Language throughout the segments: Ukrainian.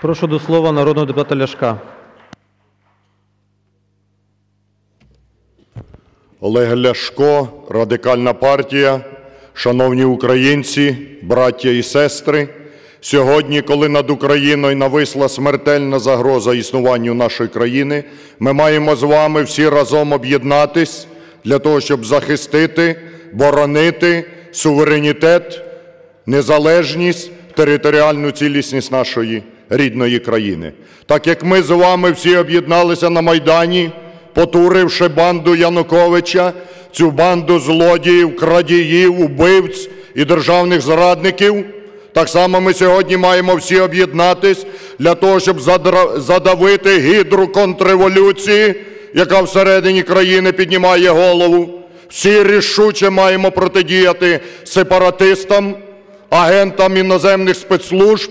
Прошу до слова народного депутата Ляшка. Олег Ляшко, Радикальна партія, шановні українці, браття і сестри. Сьогодні, коли над Україною нависла смертельна загроза існуванню нашої країни, ми маємо з вами всі разом об'єднатись для того, щоб захистити, боронити суверенітет, незалежність, територіальну цілісність нашої рідної країни. Так як ми з вами всі об'єдналися на Майдані, потуривши банду Януковича, цю банду злодіїв, крадіїв, убивць і державних зрадників, так само ми сьогодні маємо всі об'єднатись для того, щоб задавити гідру контрреволюції, яка всередині країни піднімає голову. Всі рішуче маємо протидіяти сепаратистам, агентам іноземних спецслужб,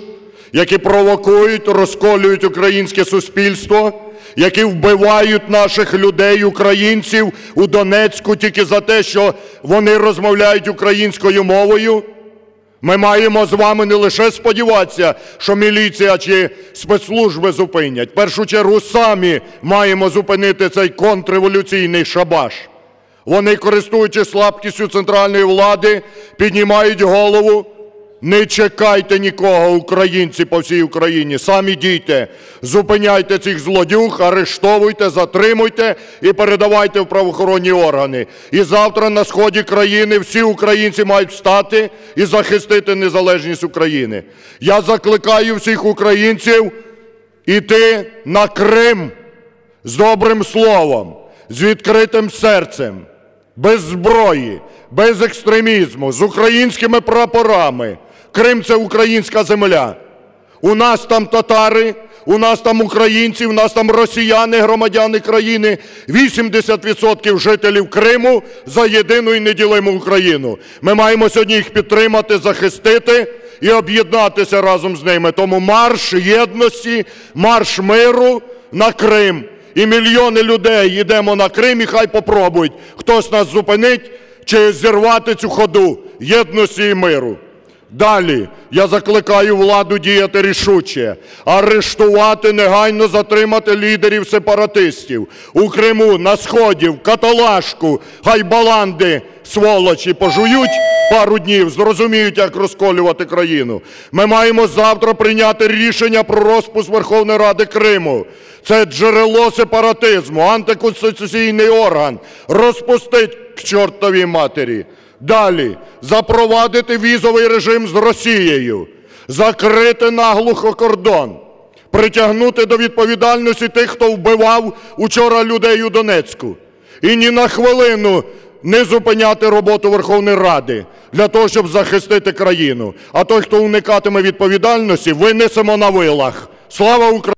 які провокують, розколюють українське суспільство, які вбивають наших людей, українців у Донецьку тільки за те, що вони розмовляють українською мовою. Ми маємо з вами не лише сподіватися, що міліція чи спецслужби зупинять. В першу чергу самі маємо зупинити цей контрреволюційний шабаш. Вони, користуючись слабкістю центральної влади, піднімають голову. Не чекайте нікого, українці по всій Україні. Самі дійте, зупиняйте цих злодюг, арештовуйте, затримуйте і передавайте в правоохоронні органи. І завтра на сході країни всі українці мають встати і захистити незалежність України. Я закликаю всіх українців іти на Крим з добрим словом, з відкритим серцем, без зброї, без екстремізму, з українськими прапорами. Крим це українська земля. У нас там татари, у нас там українці, у нас там росіяни, громадяни країни. 80% жителів Криму за єдину і неділиму Україну. Ми маємо сьогодні їх підтримати, захистити і об'єднатися разом з ними. Тому марш єдності, марш миру на Крим. І мільйони людей йдемо на Крим, і хай попробують хтось нас зупинить чи зірвати цю ходу єдності і миру. Далі я закликаю владу діяти рішуче, арештувати, негайно затримати лідерів сепаратистів у Криму, на Сході, в Каталашку, хай баланди, сволочі, пожують пару днів, зрозуміють, як розколювати країну. Ми маємо завтра прийняти рішення про розпуск Верховної Ради Криму. Це джерело сепаратизму, антиконституційний орган. Розпустить к чортовій матері. Далі запровадити візовий режим з Росією, закрити наглухо кордон, притягнути до відповідальності тих, хто вбивав учора людей у Донецьку. І ні на хвилину не зупиняти роботу Верховної Ради для того, щоб захистити країну. А той, хто уникатиме відповідальності, винесемо на вилах. Слава Україні!